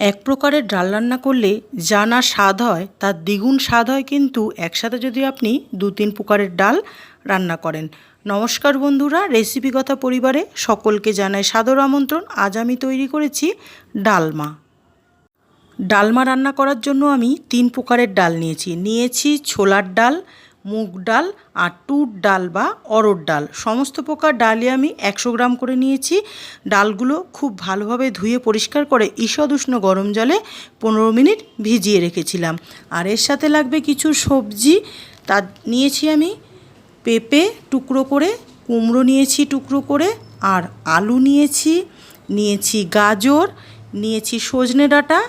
এক প্রকারের ডাল রান্না করলে যা না স্বাদ হয় তার দ্বিগুণ স্বাদ হয় কিন্তু একসাথে যদি আপনি দু তিন প্রকারের ডাল রান্না করেন। নমস্কার বন্ধুরা রেসিপি কথা পরিবারে সকলকে জানাই সাদর আমন্ত্রণ। আজ আমি তৈরি করেছি ডালমা। ডালমা রান্না করার জন্য আমি তিন প্রকারের ডাল নিয়েছি। নিয়েছি ছোলার ডাল মুগ ডাল আর টুর ডাল বা অরড় ডাল। সমস্ত প্রকার ডালই আমি একশো গ্রাম করে নিয়েছি। ডালগুলো খুব ভালোভাবে ধুয়ে পরিষ্কার করে ঈষদ উষ্ণ গরম জলে পনেরো মিনিট ভিজিয়ে রেখেছিলাম। আর এর সাথে লাগবে কিছু সবজি। তা নিয়েছি আমি পেঁপে টুকরো করে, কুমড়ো নিয়েছি টুকরো করে, আর আলু নিয়েছি নিয়েছি গাজর, নিয়েছি সজনে ডাঁটা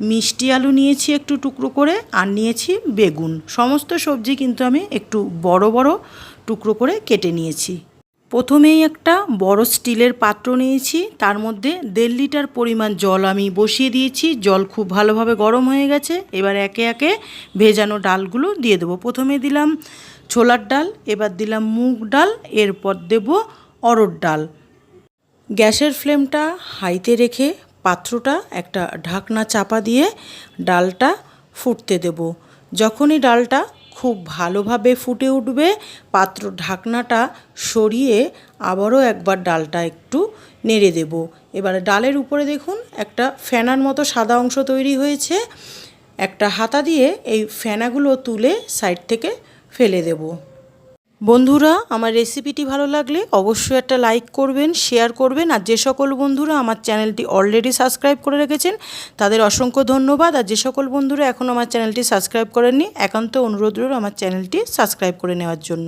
মিষ্টি আলু নিয়েছি একটু টুকরো করে আর নিয়েছি বেগুন। সমস্ত সবজি কিন্তু আমি একটু বড় বড় টুকরো করে কেটে নিয়েছি। প্রথমেই একটা বড় স্টিলের পাত্র নিয়েছি, তার মধ্যে দেড় লিটার পরিমাণ জল আমি বসিয়ে দিয়েছি। জল খুব ভালোভাবে গরম হয়ে গেছে, এবার একে একে ভেজানো ডালগুলো দিয়ে দেবো। প্রথমে দিলাম ছোলার ডাল, এবার দিলাম মুগ ডাল, এরপর দেব অরড় ডাল। গ্যাসের ফ্লেমটা হাইতে রেখে পাত্রটা একটা ঢাকনা চাপা দিয়ে ডালটা ফুটতে দেব। যখনই ডালটা খুব ভালোভাবে ফুটে উঠবে, পাত্র ঢাকনাটা সরিয়ে আবারও একবার ডালটা একটু নেড়ে দেব। এবারে ডালের উপরে দেখুন একটা ফেনার মতো সাদা অংশ তৈরি হয়েছে। একটা হাতা দিয়ে এই ফেনাগুলো তুলে সাইড থেকে ফেলে দেবো। বন্ধুরা, আমার রেসিপিটি ভালো লাগলে অবশ্যই একটা লাইক করবেন শেয়ার করবেন, আর যে সকল বন্ধুরা আমার চ্যানেলটি অলরেডি সাবস্ক্রাইব করে রেখেছেন, তাদের অসংখ্য ধন্যবাদ। আর যে সকল বন্ধুরা এখনও আমার চ্যানেলটি সাবস্ক্রাইব করেননি, একান্ত অনুরোধ রইল আমার চ্যানেলটি সাবস্ক্রাইব করে নেওয়ার জন্য।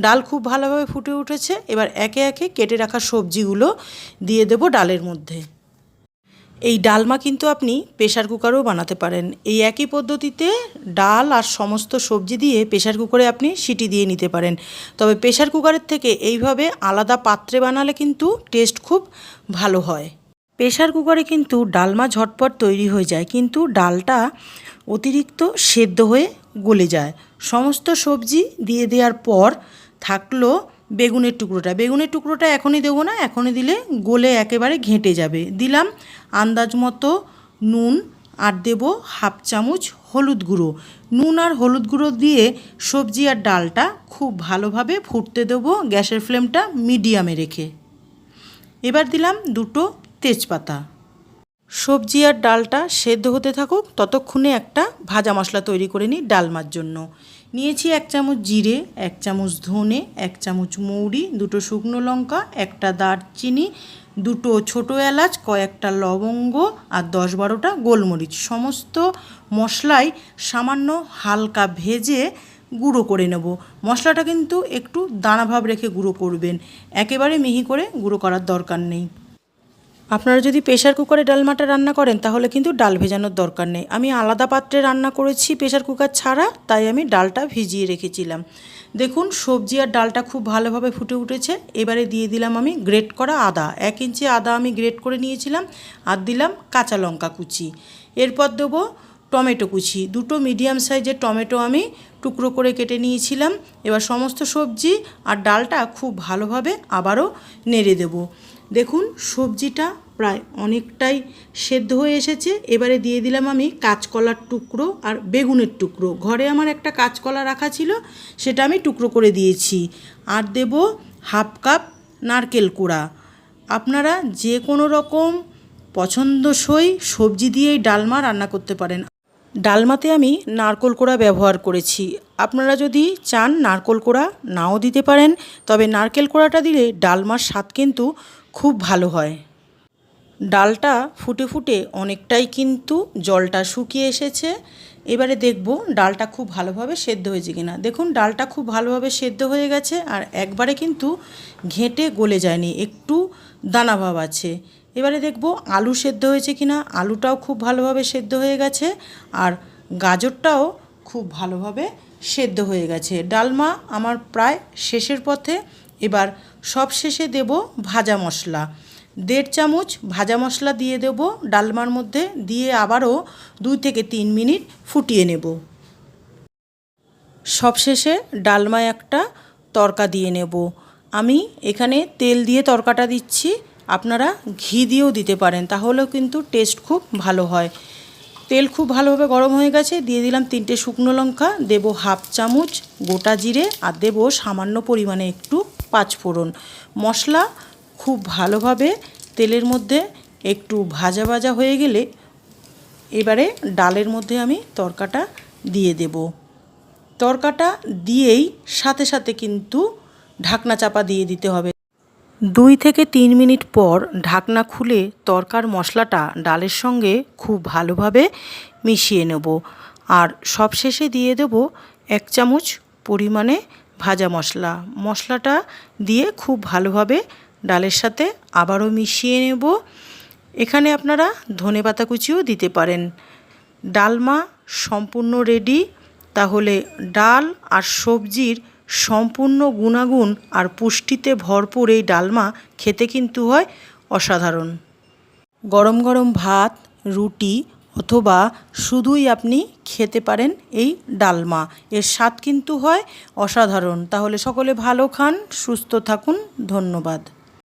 ডাল খুব ভালোভাবে ফুটে উঠেছে, এবার একে একে কেটে রাখা সবজিগুলো দিয়ে দেবো ডালের মধ্যে। এই ডালমা কিন্তু আপনি প্রেশার কুকারেও বানাতে পারেন। এই একই পদ্ধতিতে ডাল আর সমস্ত সবজি দিয়ে প্রেশার কুকারে আপনি সিটি দিয়ে নিতে পারেন। তবে প্রেশার কুকারের থেকে এইভাবে আলাদা পাত্রে বানালে কিন্তু টেস্ট খুব ভালো হয়। প্রেশার কুকারে কিন্তু ডালমা ঝটপট তৈরি হয়ে যায়, কিন্তু ডালটা অতিরিক্ত সেদ্ধ হয়ে গলে যায়। সমস্ত সবজি দিয়ে দেওয়ার পর থাকল বেগুনের টুকরোটা। বেগুনের টুকরোটা এখনই দেবো না, এখনই দিলে গলে একেবারে ঘেঁটে যাবে। দিলাম আন্দাজ মতো নুন আর দেবো হাফ চামচ হলুদ গুঁড়ো। নুন আর হলুদ গুঁড়ো দিয়ে সবজি আর ডালটা খুব ভালোভাবে ফুটতে দেবো গ্যাসের ফ্লেমটা মিডিয়ামে রেখে। এবার দিলাম দুটো তেজপাতা। সবজি আর ডালটা সেদ্ধ হতে থাকুক, ততক্ষণে একটা ভাজা মশলা তৈরি করে নিই ডালমার জন্য। নিয়েছি এক চামচ জিরে, এক চামচ ধনে, এক চামচ মৌরি, দুটো শুকনো লঙ্কা, একটা দারচিনি, দুটো ছোটো এলাচ, কয়েকটা লবঙ্গ আর দশ বারোটা গোলমরিচ। সমস্ত মশলাই সামান্য হালকা ভেজে গুঁড়ো করে নেব। মশলাটা কিন্তু একটু দানাভাব রেখে গুঁড়ো করবেন। একেবারে মিহি করে গুঁড়ো করার দরকার নেই। আপনারা যদি প্রেশার কুকারে ডালমাটা রান্না করেন, তাহলে কিন্তু ডাল ভেজানোর দরকার নেই। আমি আলাদা পাত্রে রান্না করেছি প্রেশার কুকার ছাড়া, তাই আমি ডালটা ভিজিয়ে রেখেছিলাম। দেখুন, সবজি আর ডালটা খুব ভালোভাবে ফুটে উঠেছে। এবারে দিয়ে দিলাম আমি গ্রেট করা আদা। এক ইঞ্চি আদা আমি গ্রেট করে নিয়েছিলাম আর দিলাম কাঁচা লঙ্কা কুচি। এরপর দেবো টমেটো কুচি। দুটো মিডিয়াম সাইজের টমেটো আমি টুকরো করে কেটে নিয়েছিলাম। এবার সমস্ত সবজি আর ডালটা খুব ভালোভাবে আবারও নেড়ে দেব। দেখুন, সবজিটা প্রায় অনেকটাই সেদ্ধ হয়ে এসেছে। এবারে দিয়ে দিলাম আমি কাঁচকলার টুকরো আর বেগুনের টুকরো। ঘরে আমার একটা কাঁচকলা রাখা ছিল, সেটা আমি টুকরো করে দিয়েছি। আর দেব হাফ কাপ নারকেল কোড়া। আপনারা যে কোনো রকম পছন্দসই সবজি দিয়েই ডালমা রান্না করতে পারেন। ডালমাতে আমি নারকোল কোড়া ব্যবহার করেছি। আপনারা যদি চান নারকোল কোড়া নাও দিতে পারেন, তবে নারকেল কোড়াটা দিলে ডালমার স্বাদ কিন্তু খুব ভালো হয়। ডালটা ফুটে ফুটে অনেকটাই কিন্তু জলটা শুকিয়ে এসেছে। এবারে দেখব ডালটা খুব ভালোভাবে সেদ্ধ হয়েছে কিনা। দেখুন, ডালটা খুব ভালোভাবে সেদ্ধ হয়ে গেছে আর একবারে কিন্তু ঘেঁটে গলে যায়নি। একটু দানাভাব আছে। এবারে দেখব আলু সেদ্ধ হয়েছে কিনা। আলুটাও খুব ভালোভাবে সেদ্ধ হয়ে গেছে আর গাজরটাও খুব ভালোভাবে সেদ্ধ হয়ে গেছে। ডালমা আমার প্রায় শেষের পথে এবার সব শেষে দেব ভাজা মশলা। দেড় চামচ ভাজা মশলা দিয়ে দেব, ডালমার মধ্যে দিয়ে আবারও দুই থেকে তিন মিনিট ফুটিয়ে নেব। সবশেষে ডালমায় একটা তরকা দিয়ে নেব। আমি এখানে তেল দিয়ে তরকাটা দিচ্ছি, আপনারা ঘি দিয়েও দিতে পারেন, তাহলেও কিন্তু টেস্ট খুব ভালো হয়। তেল খুব ভালোভাবে গরম হয়ে গেছে। দিয়ে দিলাম তিনটে শুকনো লঙ্কা, দেবো হাফ চামচ গোটা জিরে আর দেবো সামান্য পরিমাণে একটু পাঁচফোড়ন। মশলা খুব ভালোভাবে তেলের মধ্যে একটু ভাজা ভাজা হয়ে গেলে এবারে ডালের মধ্যে আমি তরকাটা দিয়ে দেব। তরকাটা দিয়েই সাথে সাথে কিন্তু ঢাকনা চাপা দিয়ে দিতে হবে। দুই থেকে তিন মিনিট পর ঢাকনা খুলে তরকার মশলাটা ডালের সঙ্গে খুব ভালোভাবে মিশিয়ে নেব। আর সবশেষে দিয়ে দেব এক চামচ পরিমাণে ভাজা মশলা। মশলাটা দিয়ে খুব ভালোভাবে ডালের সাথে আবারও মিশিয়ে নেব। এখানে আপনারা ধনে পাতা কুচিও দিতে পারেন। ডালমা সম্পূর্ণ রেডি তাহলে ডাল আর সবজির সম্পূর্ণ গুণাগুণ আর পুষ্টিতে ভরপুর এই ডালমা খেতে কিন্তু হয় অসাধারণ। গরম গরম ভাত, রুটি অথবা শুধুই আপনি খেতে পারেন এই ডালমা। এর স্বাদ কিন্তু হয় অসাধারণ। তাহলে সকলে ভালো খান, সুস্থ থাকুন। ধন্যবাদ।